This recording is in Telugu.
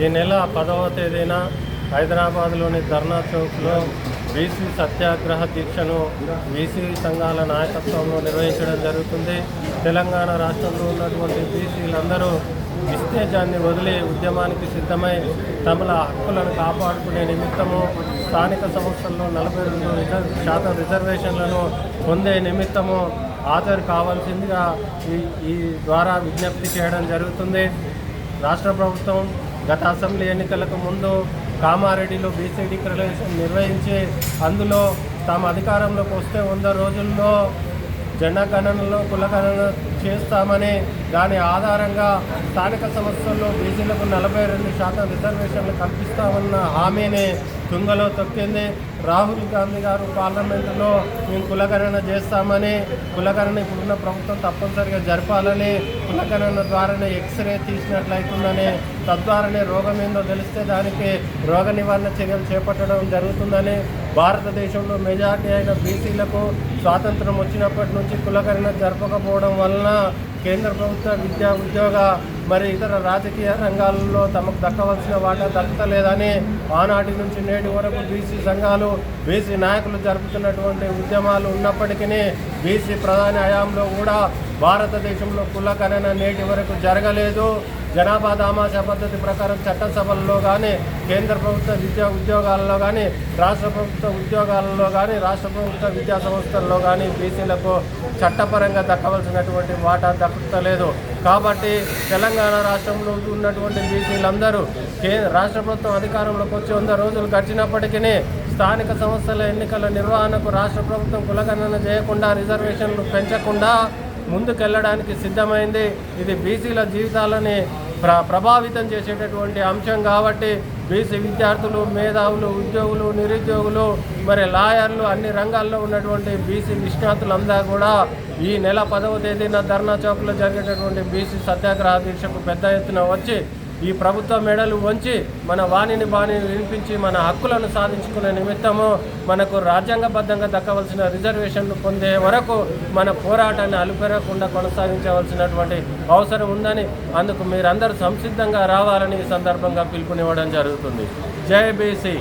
ఈ నెల పదవ తేదీన హైదరాబాద్లోని ధర్నా చౌక్లో బీసీ సత్యాగ్రహ దీక్షను బీసీ సంఘాల నాయకత్వంలో నిర్వహించడం జరుగుతుంది. తెలంగాణ రాష్ట్రంలో ఉన్నటువంటి బీసీలందరూ విస్తేజాన్ని వదిలి ఉద్యమానికి సిద్ధమై తమల హక్కులను కాపాడుకునే నిమిత్తము స్థానిక సంస్థల్లో నలభై రెండు శాతం రిజర్వేషన్లను పొందే నిమిత్తము హాజరు కావాల్సిందిగా ఈ ఈ ద్వారా విజ్ఞప్తి చేయడం జరుగుతుంది. రాష్ట్ర ప్రభుత్వం గత అసెంబ్లీ ఎన్నికలకు ముందు కామారెడ్డిలో బీసీ డిక్లరేషన్ నిర్వహించి అందులో తాము అధికారంలోకి వస్తే వంద రోజుల్లో జనగణనలో కులగణన చేస్తామని దాని ఆధారంగా స్థానిక సంస్థల్లో బీసీలకు నలభై రెండు శాతం రిజర్వేషన్లు కల్పిస్తామన్న హామీని తుంగలో తొక్కింది. రాహుల్ గాంధీ గారు పార్లమెంటులో మేము కులకరణ చేస్తామని కులకరణ ఇప్పుడున్న ప్రభుత్వం తప్పనిసరిగా జరపాలని కులకరణ ద్వారానే ఎక్స్రే తీసినట్లయితుందని తద్వారానే రోగం ఏందో తెలిస్తే దానికి రోగ నివారణ చర్యలు చేపట్టడం జరుగుతుందని భారతదేశంలో మెజార్టీ అయిన బీసీలకు స్వాతంత్రం వచ్చినప్పటి నుంచి కులకరణ జరపకపోవడం వలన కేంద్ర ప్రభుత్వ విద్యా ఉద్యోగ మరి ఇతర రాజకీయ రంగాల్లో తమకు దక్కవలసిన వాటా దక్కలేదని ఆనాటి నుంచి నేటి వరకు బీసీ సంఘాలు బీసీ నాయకులు జరుపుతున్నటువంటి ఉద్యమాలు ఉన్నప్పటికీ బీసీ ప్రధాని హయాంలో కూడా భారతదేశంలో కులగణన నేటి వరకు జరగలేదు. జనాభా దామాషా పద్ధతి ప్రకారం చట్టసభల్లో కానీ కేంద్ర ప్రభుత్వ విద్యా ఉద్యోగాల్లో కానీ రాష్ట్ర ప్రభుత్వ ఉద్యోగాలలో కానీ రాష్ట్ర ప్రభుత్వ విద్యా సంస్థల్లో కానీ బీసీలకు చట్టపరంగా దక్కవలసినటువంటి వాటా దక్కలేదు. కాబట్టి తెలంగాణ రాష్ట్రంలో ఉన్నటువంటి బీసీలందరూ కే రాష్ట్ర ప్రభుత్వం అధికారంలోకి వచ్చి వంద రోజులు గడిచినప్పటికీ స్థానిక సంస్థల ఎన్నికల నిర్వహణకు రాష్ట్ర ప్రభుత్వం కులగణన చేయకుండా రిజర్వేషన్లు పెంచకుండా ముందుకెళ్ళడానికి సిద్ధమైంది. ఇది బీసీల జీవితాలని ప్ర ప్రభావితం చేసేటటువంటి అంశం కాబట్టి బీసీ విద్యార్థులు మేధావులు ఉద్యోగులు నిరుద్యోగులు మరి లాయర్లు అన్ని రంగాల్లో ఉన్నటువంటి బీసీ నిష్ణాతులందరూ కూడా ఈ నెల పదవ తేదీన ధర్నా చౌక్లో జరిగేటటువంటి బీసీ సత్యాగ్రహ దీక్షకు పెద్ద ఎత్తున వచ్చి ఈ ప్రభుత్వ మెడలు వంచి మన వాణిని బాణి వినిపించి మన హక్కులను సాధించుకునే నిమిత్తము మనకు రాజ్యాంగబద్ధంగా దక్కవలసిన రిజర్వేషన్లు పొందే వరకు మన పోరాటాన్ని అలుపెరగకుండా కొనసాగించవలసినటువంటి అవసరం ఉందని అందుకు మీరందరూ సంసిద్ధంగా రావాలని ఈ సందర్భంగా పిలుపునివ్వడం జరుగుతుంది. జై బీసీ.